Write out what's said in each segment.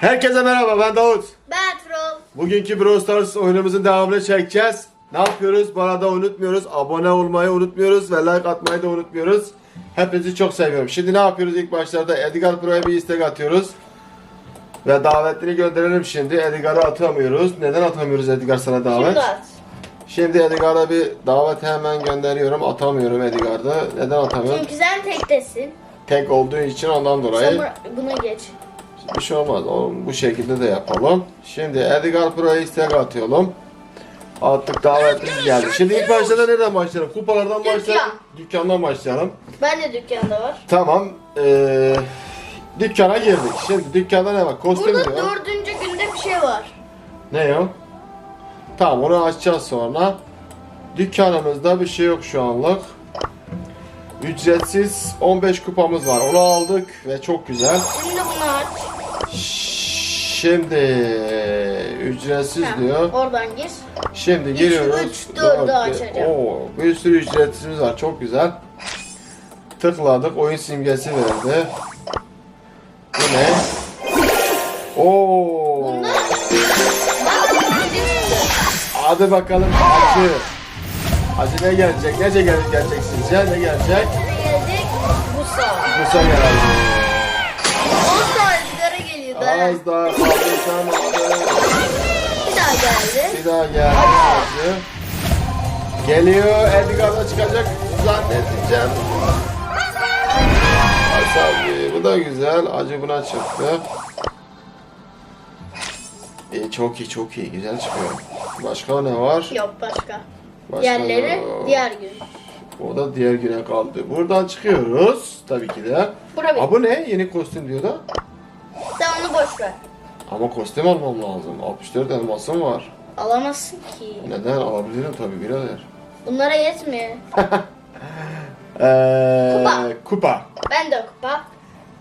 Herkese merhaba ben Davut. Ben Troll. Bugünkü Brawl Stars oyunumuzun devamını çekeceğiz. Ne yapıyoruz? Bu arada unutmuyoruz. Abone olmayı unutmuyoruz ve like atmayı da unutmuyoruz. Hepinizi çok seviyorum. Şimdi ne yapıyoruz ilk başlarda? Edgar Pro'ya bir istek atıyoruz. Ve davetleri gönderelim şimdi. Edgar'ı atamıyoruz. Neden atamıyoruz Edgar sana davet? Şimdi at. Şimdi Edgar'a bir davet hemen gönderiyorum. Atamıyorum Edgar'da. Neden atamıyorum? Çünkü sen tektesin. Tek olduğu için ondan dolayı. Sonra buna geç. Bir şey olmaz. Oğlum, bu şekilde de yapalım. Şimdi Edgar Pro'ya istek atıyorum. Attık davetimiz geldi. Şimdi ilk başta da nereden başlayalım? Kupalardan Dükkan. başlayalım. Dükkandan başlayalım. Ben de dükkanda var. Tamam. Ee, dükkana girdik. Şimdi dükkanda ne var? Kostüm Burada diyor. dördüncü günde bir şey var. Ne o? Tamam onu açacağız sonra. Dükkanımızda bir şey yok şu anlık. Ücretsiz 15 kupamız var. Onu aldık ve çok güzel. Şimdi bunu aç. Şimdi ücretsiz Ha, diyor. Oradan gir. Şimdi İki, giriyoruz. üç, dördü Dört, açacağım. Oo, bir sürü ücretsizimiz var. Çok güzel. Tıkladık. Oyun simgesi verdi. Bu ne? Oo. Hadi bakalım acı. Acı ne gelecek? Nece gel gelecek sizce? Ne gelecek? Gelecek? Bu sağ. Musa gelecek. Az daha kaldı. Bir daha geldi. Bir daha geldi acı. Geliyor. Edgar da çıkacak. Zannedeceğim. Asabi. Bu da güzel. Acı buna çıktı. İyi, çok iyi çok iyi. Güzel çıkıyor. Başka ne var? Yok başka. Başka Diğerleri ne? diğer gün. O da diğer güne kaldı. Buradan çıkıyoruz. Tabii ki de. Bura bir. Aa, bu ne? Yeni kostüm diyor da. Sen onu boş ver. Ama kostüm almam lazım. 64 elmasım var. Alamazsın ki. Neden? Alabilirim tabii birader. Bunlara yetmiyor. Ee, Kupa. kupa. Ben de kupa.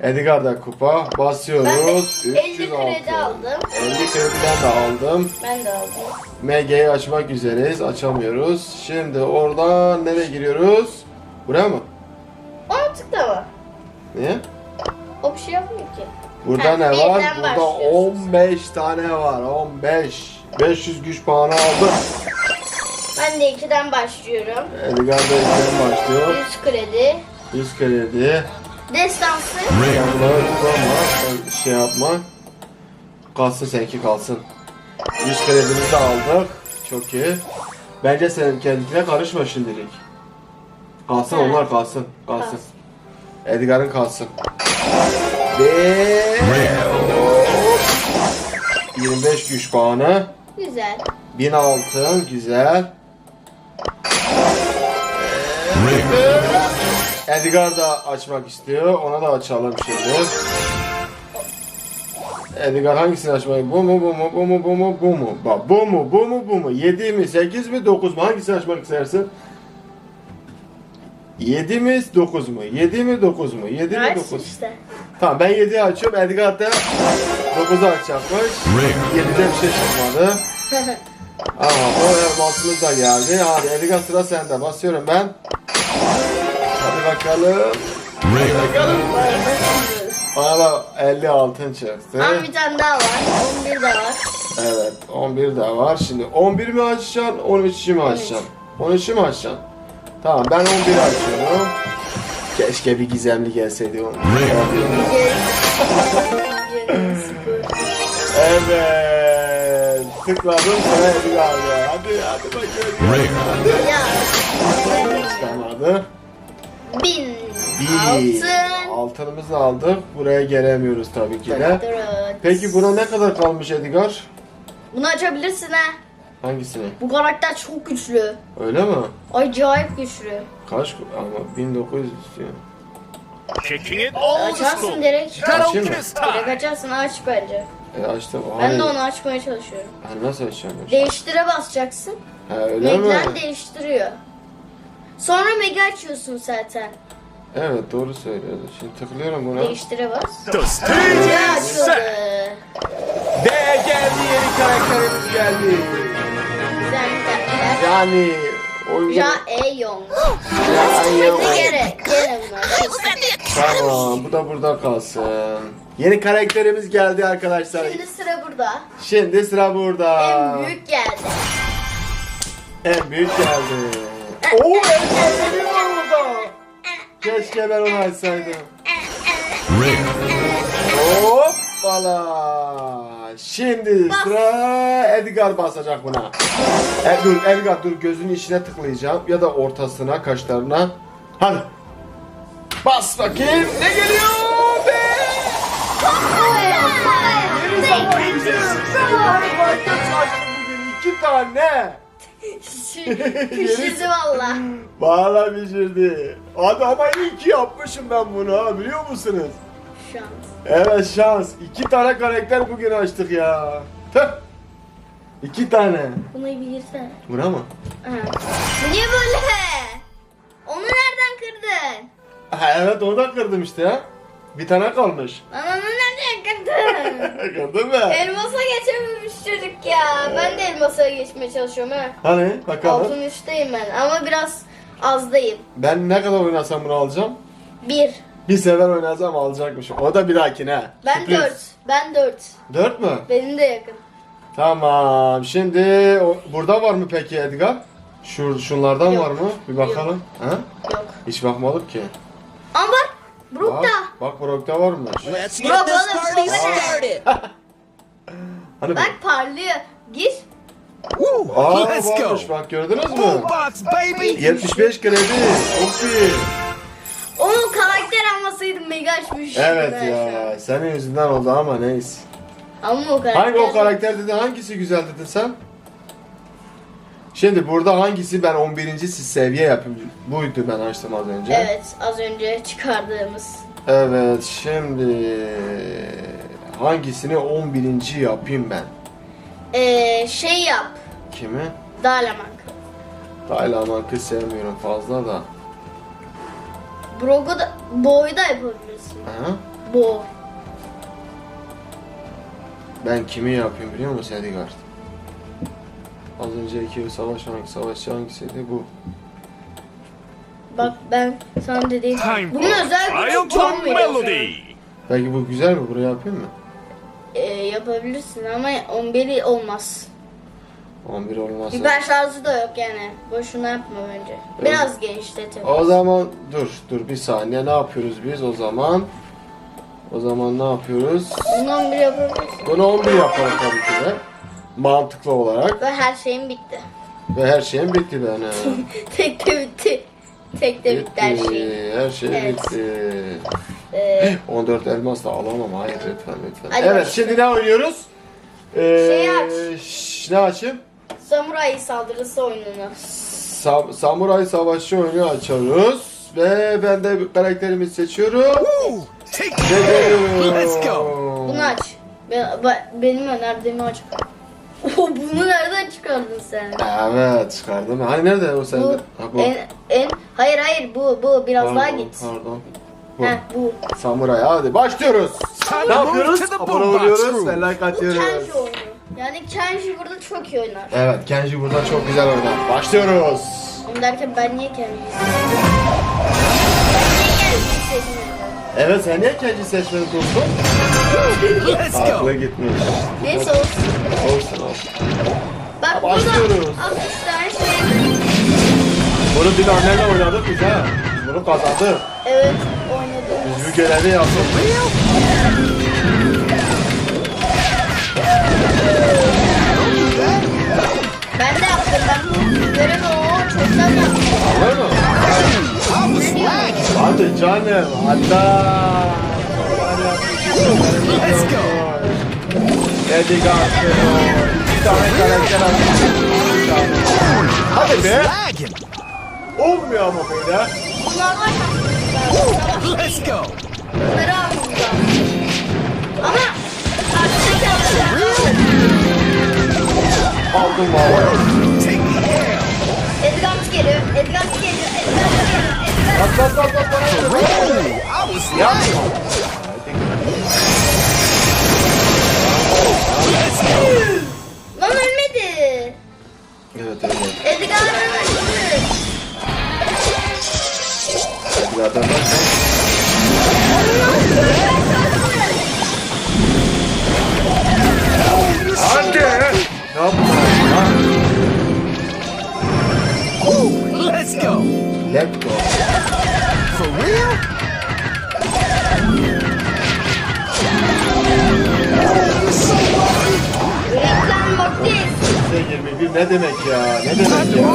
Edgar'da kupa. Basıyoruz. Ben de 50 306. kredi aldım. 50 krediden de aldım. Ben de aldım. MG'yi açmak üzereyiz. Açamıyoruz. Şimdi oradan nereye giriyoruz? Buraya mı? Onu tıklama. Niye? O bir şey yapmıyor ki. Burada Ha, ne var? birden Burada başlıyorsunuz. 15 tane var. 15. 500 güç puanı aldım. Ben de 2'den başlıyorum. Edgar da ilkten başlıyor. 100 kredi. 100 kredi. Destansı. Tutama. Sen şey yapma. Kalsın seninki kalsın. 100 kredimizi de aldık. Çok iyi. Bence senin kendine karışma şimdilik. Kalsın onlar kalsın. Kalsın. Kalsın. Edgar'ın kalsın. Ve 25 güç puanı. Güzel. 1000 altın. Güzel. Edgar da açmak istiyor. Ona da açalım şimdi. Edgar hangisini açmayı? Bu mu bu mu bu mu bu mu bu mu? Bak bu mu bu mu bu mu? 7 mi 8 mi 9 mu? Hangisini açmak istersin? 7 mi 9 mu? 7 mi 9 mu? 7 mi Aç 9? işte. Tamam ben 7'yi açıyorum. Edgar da 9'u açacakmış. 7'de bir şey çıkmadı. Ama o elmasımız da geldi. Hadi Edgar sıra sende. Basıyorum ben. Hadi bakalım. Bakalım. Bana da 50 altın çıktı. Ama bir tane daha var. 11 de var. Evet 11 de var. Şimdi 11 mi açacaksın 13'ü mü açacaksın? 13'ü mü açacaksın? Tamam ben 11'i açıyorum. Keşke bir gizemli gelseydi onu. Evet. Tıkladım sana Edgar'da. Hadi hadi. Hadi. ya. Çıkamadı. 1000 Bir. altın. Altınımızı aldık. Buraya gelemiyoruz tabii ki de. Peki buna ne kadar kalmış Edgar? Bunu açabilirsin ha. Hangisini? Bu karakter çok güçlü. Öyle mi? Acayip güçlü. Kaç ama 1900 istiyor. Kicking it old Açarsın school. direkt. Açayım mı? Direkt açarsın aç bence. E açtım. Ben Hayır. de onu açmaya çalışıyorum. Ha, nasıl açacağım? Değiştire basacaksın. Ha, öyle mi? Meglen değiştiriyor. Sonra mega açıyorsun zaten. Evet doğru söylüyorsun. Şimdi tıklıyorum buna. Değiştire bas. The stage Mega is açıldı. set. Ve geldi yeni karakterimiz geldi. Yani oyun... Ja Eyon. Ya, ya, Gene, gene bunlar. Tamam bu da burada kalsın. Yeni karakterimiz geldi arkadaşlar. Şimdi sıra burada. Şimdi sıra burada. En büyük geldi. En büyük geldi. Oo Edgar var burada. Keşke ben onu açsaydım. Hoppala. Şimdi sıra Edgar basacak buna. E, dur Edgar dur gözünün içine tıklayacağım ya da ortasına kaşlarına. Hadi. Bas bakayım. Ne geliyor? Be! İki tane. Pişirdi valla. Valla pişirdi. Hadi ama iyi ki yapmışım ben bunu ha biliyor musunuz? Şu an. Evet şans. İki tane karakter bugün açtık ya. Tüh. İki tane. Bunu bilirsen. Buna mı? Bu Niye böyle? Onu nereden kırdın? Ha, evet onu da kırdım işte ya. Bir tane kalmış. Lan onu nereden kırdın? Kırdın mı? Elmasa geçememiş çocuk ya. Ben de elmasa geçmeye çalışıyorum ha. Hani bakalım. Altın üstteyim ben ama biraz azdayım. Ben ne kadar oynasam bunu alacağım? Bir. Bir sefer oynasam alacakmışım. O da bir dahakine. Ben Sürpriz. dört. Ben dört. Dört mü? Benim de yakın. Tamam. Şimdi o, burada var mı peki Edgar? Şu şunlardan Yok. var mı? Bir bakalım. Ha? Yok. Hiç bakmadık ki. Ama bak. Brook'ta. Bak, bak Brock'ta varmış. Let's Bro, get this bro, party bro. started. Hani? Bak parlıyor. Gir. Aa Let's varmış go. bak gördünüz mü? Boombox, baby. 75 kredi. Çok iyi. Onu karakter almasaydım mega açmış. Evet ben şu an. ya. Senin yüzünden oldu ama neyse. Ama o karakter. Hangi o karakter dedin? Hangisi güzel dedin sen? Şimdi burada hangisi ben 11. seviye yapayım. Buydu ben açtım az önce. Evet az önce çıkardığımız. Evet şimdi hangisini 11. yapayım ben? Ee, şey yap. Kimi? Dalamak. Daylamak'ı sevmiyorum fazla da. Brogo da boyu da yapabilirsin. Ha? Bo. Ben kimi yapayım biliyor musun Edgar? Az önceki savaş hangi savaşçı hangisiydi bu? Bak ben sana dediğim. Bunun özel gücü çok Melody. Peki bu güzel mi? Buraya yapayım mı? Ee, yapabilirsin ama 11 olmaz. 11 olmazsa. Biber şarjı da yok yani. Boşuna yapma bence. Biraz genişletelim. O zaman dur dur bir saniye ne yapıyoruz biz o zaman? O zaman ne yapıyoruz? Bunu 11 yapabilirsin. Bunu 11 yapalım tabii ki de. Mantıklı olarak. Ve her şeyim bitti. Ve her şeyim bitti benim. Tek de bitti. Tek de bitti her şey. Her şey Evet. bitti. Ee, 14 elmas da alamam. Hayır lütfen lütfen. Hadi evet başlayalım. şimdi ne oynuyoruz? Ee, Şey aç. ne açayım? Samuray saldırısı oyununu. Sam- Samuray Savaşçı oyunu açıyoruz. Ve ben de bir karakterimi seçiyorum. Ve go. Bunu aç. Be- be- benim önerdiğimi aç. Bunu nereden çıkardın sen? Evet çıkardım. Hani nerede o sende? Bu, Ha, bu. en en hayır hayır bu bu biraz daha Pardon, git. Pardon. Bu. Heh bu. Samuray hadi başlıyoruz. Ne yapıyoruz? Abone oluyoruz ve like Bu atıyoruz. Yani Kenji burada çok iyi oynar. Evet Kenji burada çok güzel oynar. Başlıyoruz. Onu derken ben niye Kenji'yi seçtim? Evet sen niye Kenji seçmedin dostum? Let's Aklı gitmiş. Neyse olsun. Olsun olsun. Bak Başlıyoruz. burada 60 tane şey. Bunu annenle oynadık biz ha. Bunu kazandık. Evet oynadım. Biz bu görevi yaptık. Ben de yaptım. Ben o çoktan yaptım. Anladın mı? I was lagging. Hadi canım. Hatta. Let's go. Eddie Garfield. Bir tane karakter aldım. Hadi be. Olmuyor ama böyle. Let's go. Bunları aldım. Ama Aldım valla. Edgant geliyor. Edgant geliyor. Edgant geliyor. Bak bak bak bak bana. Ya. Lan ölmedi. Evet evet. Edgar ölmedi. Edgar'dan bak. Anne! Ne yapıyorsun? laptop. For real? Reklam vakti. 21 ne demek ya? Ne demek ya?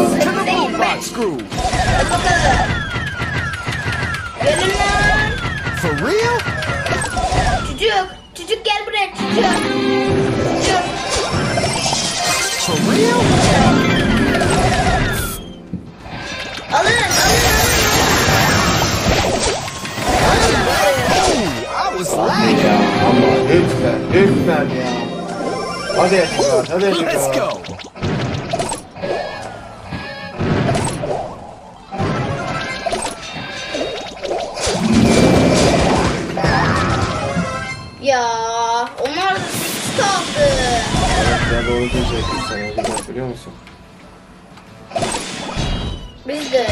Gelin lan. For real? Çocuk, çocuk gel buraya çocuk. Hadi Edgar. Let's go. Ya onlar da sekiz kaldı. Ya doğru diyecektim sana biliyor musun? Biz de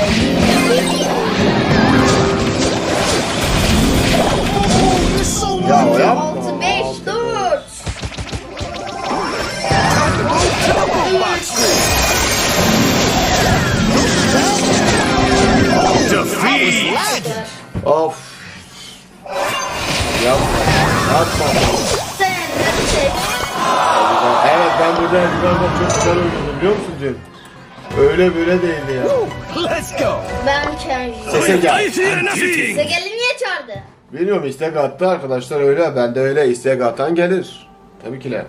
Kenji. Sese gel. Size gelin niye çağırdı? Bilmiyorum istek attı arkadaşlar öyle. Ben de öyle istek atan gelir. Tabii ki de.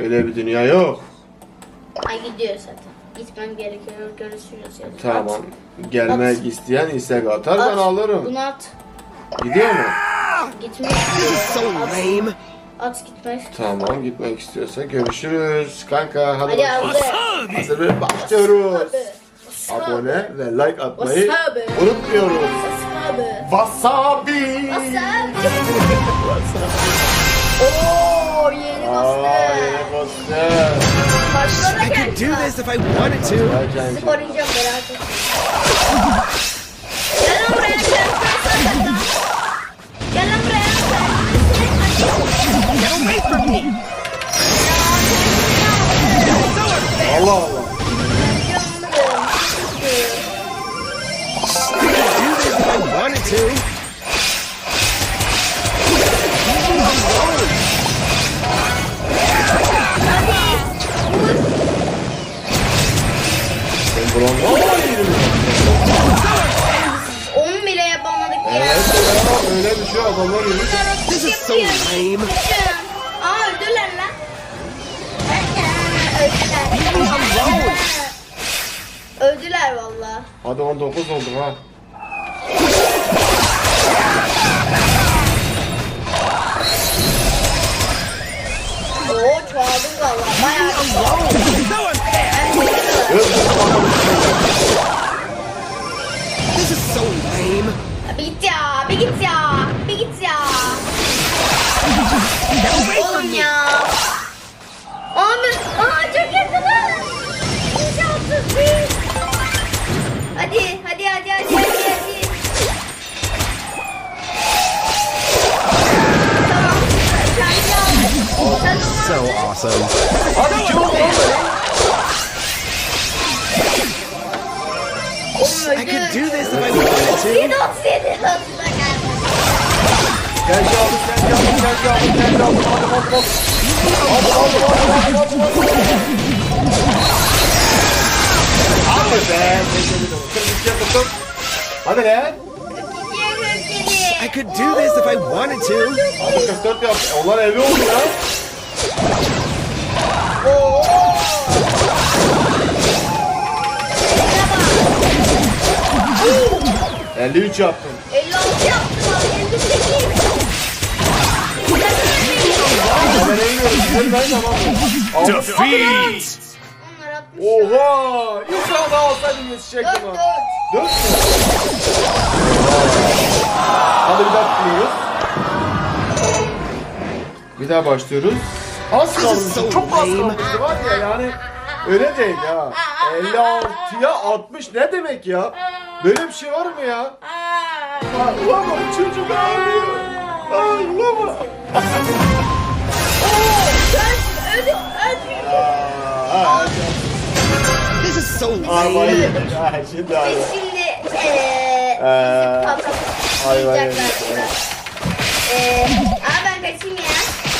Öyle bir dünya yok. Ay gidiyor zaten. Gitmem gerekiyor. Görüşürüz. ya. Tamam. Gelmek At. isteyen istek atar At. ben alırım. Bunu at. Gidiyor mu? Gitmek istiyor. At. At gitmek. Tamam gitmek istiyorsa görüşürüz. Kanka hadi, Hadi bakalım. hazır. Hazır başlıyoruz. Wasabi. Abone ve like atmayı Wasabi. unutmuyoruz. Wasabi. Wasabi. Wasabi. Oo yeni Aa, bastı. Başlara I could do this if I wanted to. Kenji. koruyacağım merak. Hadi 19 oldu ha. Oo çoğaldık valla. Bayağı bir This is so lame. Bir git ya, bir git ya, bir git ya. Oğlum ya. Ahmet, aa çok yakınız. İnşaatsız. Awesome. Hadi lan? Oğlum I could do this if I wanted to. 37, 37, altına geldi. Kendi aldım, kendi aldım, kendi aldım, kendi aldım. Hadi hadi hadi. Aldım, aldım, aldım, aldım, aldım, aldım. Hadi be. Kırmızıya tuttum. Hadi lan. 42, 47. I could do this if I wanted to. Hadi 44 yap. Onlar 50 oldu ya. Oo. 53 yaptım. 56 yaptım abi 58. Ama ben eğiliyorum. Ben tamam? Aldım. Defeat. Onlar 60. Oha! İnşallah daha alsaydım yetişecektim 4 ha. 4. Dört mü? Hadi bir daha tutuyoruz. Bir daha başlıyoruz. Az kalmıştı. Çok az kalmıştı var ya yani. Öyle değil ya. 56'ya 60 ne demek ya? Böyle bir şey var mı ya? Ağlama çocuk ağlıyor. Ağlama. This is so lame. Şimdi şimdi eee Ee, hayvan. Eee abi ben kaçayım ya.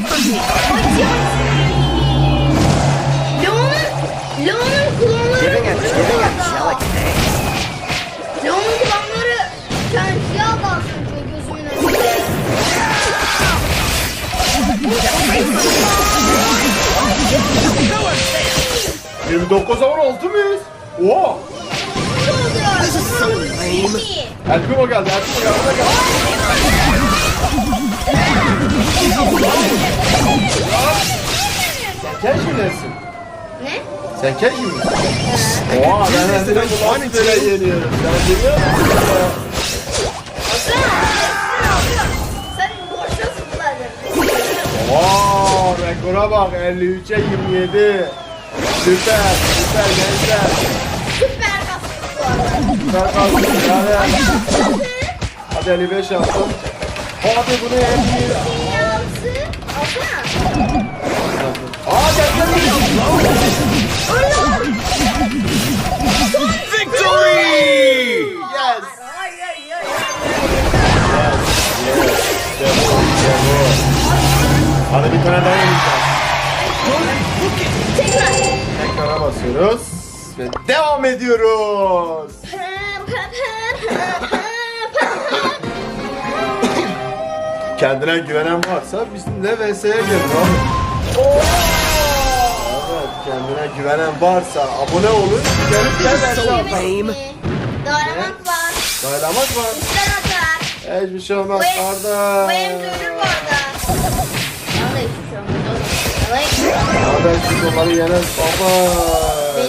from me. Onçi onçi. Leon'un Leon'un a, vuruyor giving orada. angelic thanks. Leon'un klonları Kenji'ye aldı az önce gözümün önünde. 29 16 mıyız? Oha! So lame. Primo geldi, El Primo geldi. da geldi. Sen misin? Ne? Sen Kenji misin? Oha ben nasıl and böyle two. yeniyorum? Sen biliyor musun? Oha rekora bak 53'e 27. Süper, süper gençler. Kalktın yani. Hadi 55 yaptım. Hadi bunu 50. Dünyası. Alsana. Aa gel. Victory! Yes. Hadi bir tane daha. Tekrar. Tekrara basıyoruz. Ve devam ediyoruz. Kendine güvenen varsa bizimle VS'ye gelin abi. Evet, kendine güvenen varsa abone olun. Gelip gel VS atalım. Lame. Dayanamak var. Daylamak var. Üstten atar. Hiçbir şey olmaz Bu ev- kardeş. Bu evde ölür bu arada. Da hiçbir şey olmaz. Bana Kardeş biz onları yeneriz baba.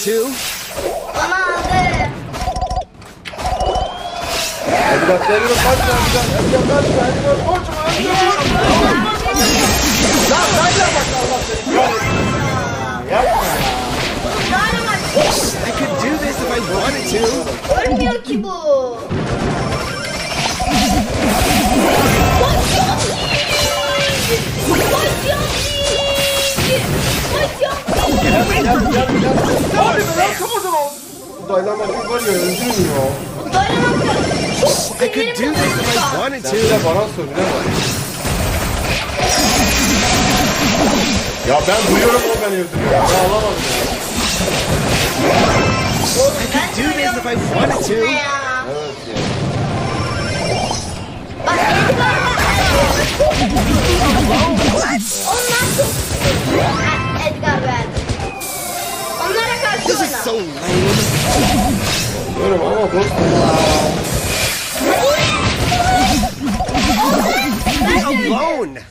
if I wanted to. Bana aldı. hadi bak geliyorum kaç ya güzel. Hadi gel kaç ya. Hadi gel koç. Hadi gel. Lan kayla bak Allah seni. Yapma. I could do this if I wanted to. Ölmüyor ki bu. I could do this if I wanted to. Ya ben duyuyorum o beni öldürüyor. Ben alamadım. I could do this if I wanted to. Ya. Bak Onlar çok Edgar verdi. This is so lame. Diyorum ama dostum. Alone.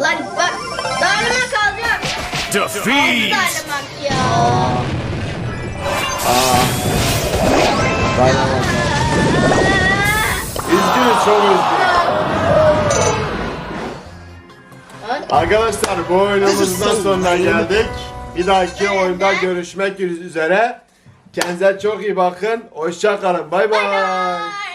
Lan bak Dynamite alacak. Defeat! Dynamite ya. Daylamak. Üzgünüz çok üzgünüz. Arkadaşlar bu oyunumuzdan sonuna geldik. Bir dahaki oyunda görüşmek üzere. Kendinize çok iyi bakın. Hoşça kalın. Bay bay.